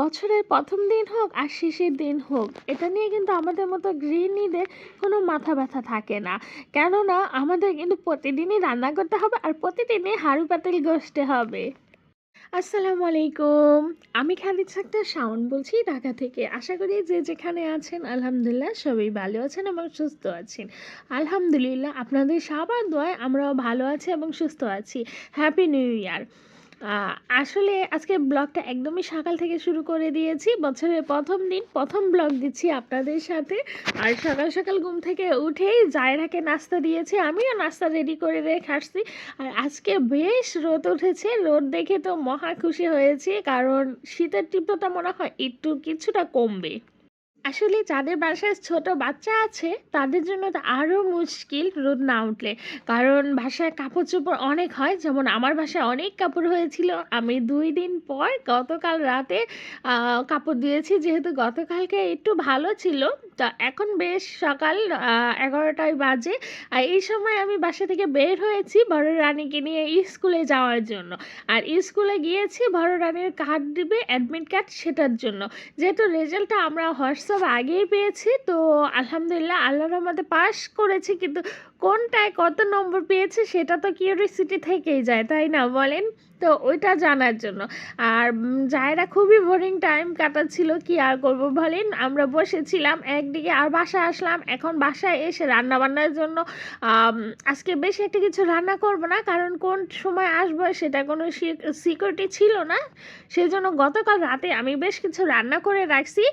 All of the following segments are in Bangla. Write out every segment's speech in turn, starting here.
বছরের প্রথম দিন হোক আর শেষের দিন হোক, এটা নিয়ে কিন্তু আমাদের মতো গৃহিণীদের কোনো মাথা ব্যথা থাকে না। কেননা আমাদের কিন্তু প্রতিদিনই রান্না করতে হবে আর প্রতিদিনই হাঁড়ি পাতিল ঘষতে হবে। আসসালামু আলাইকুম, আমি খালিদ সাক্তার শাওন বলছি ঢাকা থেকে। আশা করি যে যেখানে আছেন, আলহামদুলিল্লাহ সবাই ভালো আছেন এবং সুস্থ আছেন। আলহামদুলিল্লাহ, আপনাদের সবার দোয়ায় আমরাও ভালো আছি এবং সুস্থ আছি। হ্যাপি নিউ ইয়ার আসলে আজকে ব্লগটা একদমই সকাল থেকে শুরু করে দিয়েছি। বছরের প্রথম দিন, প্রথম ব্লগ দিচ্ছি আপনাদের সাথে। আর সকাল সকাল ঘুম থেকে উঠেই জায়রাকে নাস্তা দিয়েছি। আমিও নাস্তা রেডি করে রেখে আসছি। আর আজকে বেশ রোদ উঠেছে। রোদ দেখে তো মহা খুশি হয়েছি। কারণ শীতের তীব্রতা মনে হয় একটু কিছুটা কমবে। আসলে যাদের বাসায় ছোট বাচ্চা আছে, তাদের জন্য তো আরও মুশকিল রোদ না উঠলে। কারণ বাসায় কাপড় চোপড় অনেক হয়, যেমন আমার বাসায় অনেক কাপড় হয়েছিল। আমি দুই দিন পর গতকাল রাতে কাপড় দিয়েছি, যেহেতু গতকালকে একটু ভালো ছিল। তা এখন বেশ সকাল এগারোটায় বাজে। আর এই সময় আমি বাসা থেকে বের হয়েছি বড় রানীকে নিয়ে স্কুলে যাওয়ার জন্য। আর স্কুলে গিয়েছি, বড় রানীর কার্ড দিবে অ্যাডমিট কার্ড সেটার জন্য। যেহেতু রেজাল্টটা আমরা হোয়াটসঅ্যাপ আগেই পেয়েছি। তো আলহামদুলিল্লাহ আল্লাহ রহমতে পাস করেছি। কিন্তু কোনটায় কত নম্বর পেয়েছে সেটা তো কিউরিসিটি থেকেই যায়, তাই না? বলেন। তো ওইটা জানার জন্য। আর জায়রা খুবই বোরিং টাইম কাটাচ্ছিল, কি আর করব বলেন? আমরা বসেছিলাম, একদিকে আর বাসায় আসলাম, এখন বাসায় এসে রান্না বান্নার জন্য আজকে বেশি একটা কিছু রান্না করব না, কারণ কোন সময় আসব সেটা কোনো সিকিউরিটি ছিল না। সেই জন্য গতকাল রাতে আমি বেশ কিছু রান্না করে রাখছি।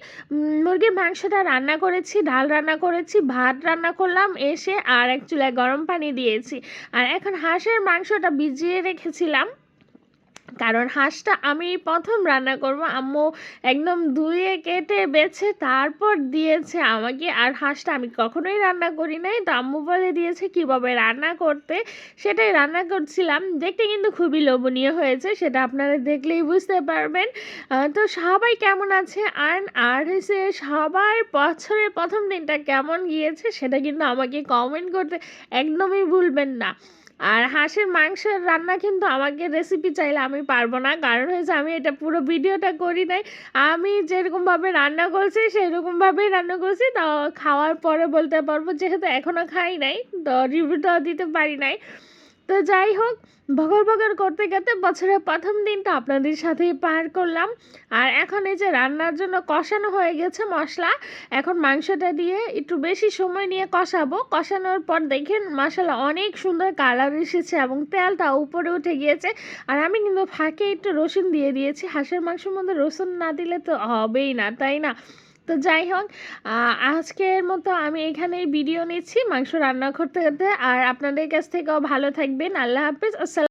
মুরগির মাংসটা রান্না করেছি, ডাল রান্না করেছি, ভাত রান্না করলাম, এসে আর এক চুলায় গরম পানি দিয়েছি। আর এখন হাঁসের মাংসটা ভিজিয়ে রেখেছিলাম। কারণ হাঁসটা আমি প্রথম রান্না করব। আম্মু একদম ধুয়ে কেটে বেছে তারপর দিয়েছে আমাকে। আর হাঁসটা আমি কখনোই রান্না করি নাই। তো আম্মু বলে দিয়েছে, কীভাবে রান্না করতে? সেটাই রান্না করছিলাম। দেখতে কিন্তু খুবই লোভনীয় হয়েছে, সেটা আপনারা দেখলেই বুঝতে পারবেন। তো সবাই কেমন আছে? আর আর হচ্ছে সবার বছরের প্রথম দিনটা কেমন গিয়েছে, সেটা কিন্তু আমাকে কমেন্ট করতে একদমই ভুলবেন না। আর হাঁসের মাংসের রান্না কিন্তু আমাকে রেসিপি চাইলে আমি পারব না। কারণ হয়েছে আমি এটা পুরো ভিডিওটা করি নাই। আমি যেরকমভাবে রান্না করছি সেরকমভাবেই রান্না করছি। তো খাওয়ার পরে বলতে পারব, যেহেতু এখনও খাই নাই, তো রিভিউটাও দিতে পারি নাই। তো যাই হোক বগর বগর করতে করতে বছরের প্রথম দিনটা আপনাদের সাথেই পার করলাম। আর এখন এই যে রান্নার জন্য কষানো হয়ে গেছে মশলা, এখন মাংসটা দিয়ে একটু বেশি সময় নিয়ে কষাবো। কষানোর পর দেখেন মশলা অনেক সুন্দর কালার এসেছে এবং তেলটা উপরে উঠে গিয়েছে। আর আমি কিন্তু ফাঁকে একটু রসুন দিয়ে দিয়েছি। হাঁসের মাংসের মধ্যে রসুন না দিলে তো হবেই না, তাই না? তো যাই হোক আজকের মতো আমি এখানে ভিডিও নিচ্ছি মাংস রান্না করতে করতে। আর আপনাদের কাছ থেকেও ভালো থাকবেন। আল্লাহ হাফিজ। আসসালাম